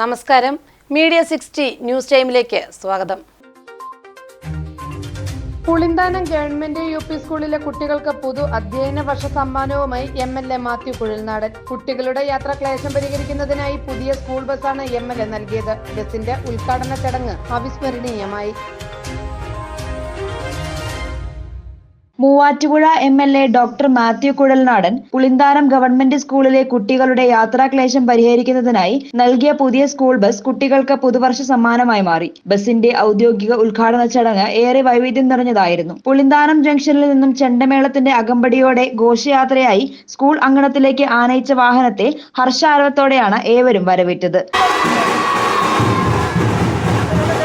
നമസ്കാരം. Media sixty news ടൈമിലേക്ക് സ്വാഗതം. പുളിന്താനം ഗവൺമെന്റ് യു പി സ്കൂളിലെ കുട്ടികൾക്ക് പുതു അധ്യയന വർഷ സമ്മാനവുമായി M L A Mathew Kuzhalnadan. കുട്ടികളുടെ യാത്രാ ക്ലേശം പരിഹരിക്കുന്നതിനായി പുതിയ സ്കൂൾ ബസ്സാണ് എം എൽ എ നൽകിയത്. ബസിന്റെ ഉദ്ഘാടന ചടങ്ങ് അവിസ്മരണീയമായി. Muvattupuzha M L A doctor Mathew Kuzhalnadan Pulinthanam government സ്കൂളിലെ കുട്ടികളുടെ യാത്രാക്ലേശം പരിഹരിക്കുന്നതിനായി നൽകിയ പുതിയ സ്കൂൾ ബസ് കുട്ടികൾക്ക് പുതുവർഷ സമ്മാനമായി മാറി. ബസിന്റെ ഔദ്യോഗിക ഉദ്ഘാടന ചടങ്ങ് ഏറെ വൈവിധ്യം നിറഞ്ഞതായിരുന്നു. പുളിന്താനം ജംഗ്ഷനിൽ നിന്നും ചെണ്ടമേളത്തിന്റെ അകമ്പടിയോടെ ഘോഷയാത്രയായി സ്കൂൾ അങ്കണത്തിലേക്ക് ആനയിച്ച വാഹനത്തെ ഹർഷാരവത്തോടെയാണ് ഏവരും വരവേറ്റത്.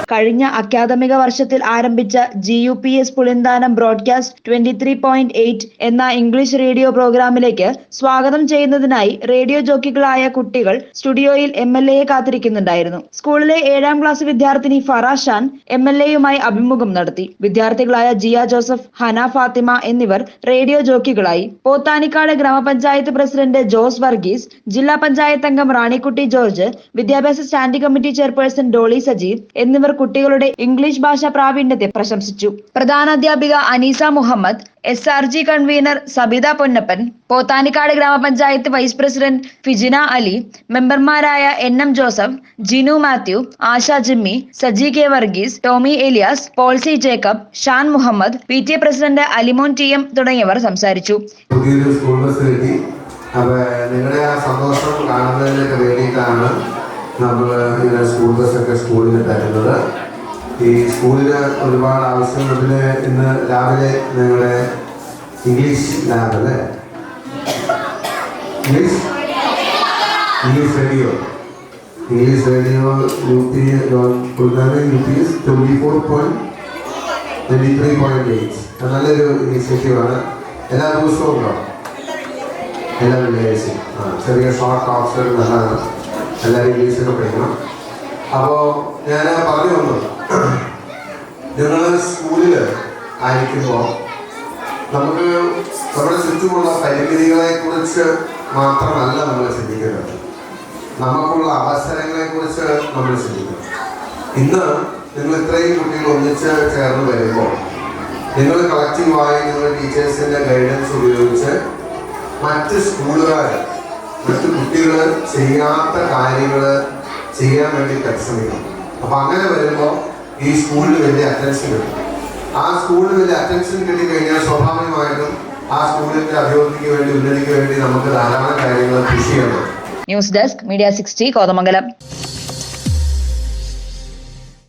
കഴിഞ്ഞ അക്കാദമിക വർഷത്തിൽ ആരംഭിച്ച G U P S Pulinthanam broadcast twenty three point eight എന്ന ഇംഗ്ലീഷ് റേഡിയോ പ്രോഗ്രാമിലേക്ക് സ്വാഗതം ചെയ്യുന്നതിനായി റേഡിയോ ജോക്കികളായ കുട്ടികൾ സ്റ്റുഡിയോയിൽ എം എൽ എയെ കാത്തിരിക്കുന്നുണ്ടായിരുന്നു. സ്കൂളിലെ ഏഴാം ക്ലാസ് വിദ്യാർത്ഥിനി ഫറ ഷാൻ എം എൽ എയുമായി അഭിമുഖം നടത്തി. വിദ്യാർത്ഥികളായ ജിയ ജോസഫ് ഹന ഫാത്തിമ എന്നിവർ റേഡിയോ ജോക്കികളായി. പോത്താനിക്കാട് ഗ്രാമപഞ്ചായത്ത് പ്രസിഡന്റ് ജോസ് വർഗീസ് ജില്ലാ പഞ്ചായത്ത് അംഗം റാണിക്കുട്ടി ജോർജ് വിദ്യാഭ്യാസ standing committee chairperson Dolly Sajeev എന്നിവർ കുട്ടികളുടെ ഇംഗ്ലീഷ് ഭാഷാ പ്രാവീണ്യത്തെ പ്രശംസിച്ചു. പ്രധാനാധ്യാപിക Aneesa Muhammad S R G convener Sabitha Ponnappan Pothanicad ഗ്രാമപഞ്ചായത്ത് വൈസ് പ്രസിഡന്റ് ഫിജിന അലി മെമ്പർമാരായ N M Joseph Jinu Mathew Asha Jimmy Saji K Varghese Tomy Elias Polsy Jacob Shan Muhammad P T A president Alimon T M തുടങ്ങിയവർ സംസാരിച്ചു. നിങ്ങളുടെ ആ സന്തോഷം കാണുന്നതിനൊക്കെ വേണ്ടിയിട്ടാണ് നമ്മൾ ഇങ്ങനെ സ്കൂൾ ബസ്സൊക്കെ സ്കൂളിൽ തരുന്നത് ഈ സ്കൂളിൽ ഒരുപാട് ആവശ്യങ്ങളിൽ ഇന്ന് രാവിലെ ഞങ്ങളുടെ ഇംഗ്ലീഷ് ലാബ് അല്ലേ? English English radio English radio U P കൊടുക്കുന്നത് U P S twenty four point twenty three point eight നല്ലൊരു ഇനിഷ്യേറ്റീവാണ് എല്ലാ ദിവസവും ഉണ്ടോ? എല്ലാ വെള്ളിയാഴ്ചയും. ആ ചെറിയ ഷോർട്ട് ടോക്സ് നല്ലതാണ്. എല്ലാവരും ഇംഗ്ലീഷൊക്കെ പഠിക്കണം. അപ്പോൾ ഞാൻ പറഞ്ഞു വന്നു. നിങ്ങൾ സ്കൂളിൽ ആയിരിക്കുമ്പോൾ നമുക്ക് നമ്മുടെ ചുറ്റുമുള്ള പരിമിതികളെ കുറിച്ച് മാത്രമല്ല നമ്മൾ ചിന്തിക്കുന്നത്. നമുക്കുള്ള അവസരങ്ങളെ കുറിച്ച് നമ്മൾ ചിന്തിക്കണം ഇന്ന് നിങ്ങൾ ഇത്രയും കുട്ടികൾ ഒന്നിച്ച് ചേർന്ന് വരുമ്പോൾ നിങ്ങൾ കളക്റ്റീവായി നിങ്ങളുടെ ടീച്ചേഴ്സിന്റെ ഗൈഡൻസ് ഉപയോഗിച്ച് മറ്റ് സ്കൂളുകാർ മറ്റു കുട്ടികൾ ചെയ്യാത്ത കാര്യങ്ങൾ ചെയ്യാൻ വേണ്ടി പരിശ്രമിക്കണം. അപ്പൊ അങ്ങനെ വരുമ്പോൾ ഈ സ്കൂളിൽ വലിയ അറ്റൻഷൻ കിട്ടും. ആ സ്കൂളിൽ വലിയ അറ്റൻഷൻ കിട്ടിക്കഴിഞ്ഞാൽ സ്വാഭാവികമായിട്ടും ആ സ്കൂളിന്റെ അഭിവൃദ്ധിക്ക് വേണ്ടി ഉന്നതിക്ക് വേണ്ടി നമുക്ക് ധാരാളം കാര്യങ്ങൾ കൃഷി ചെയ്യണം. News desk media sixty Kothamangalam.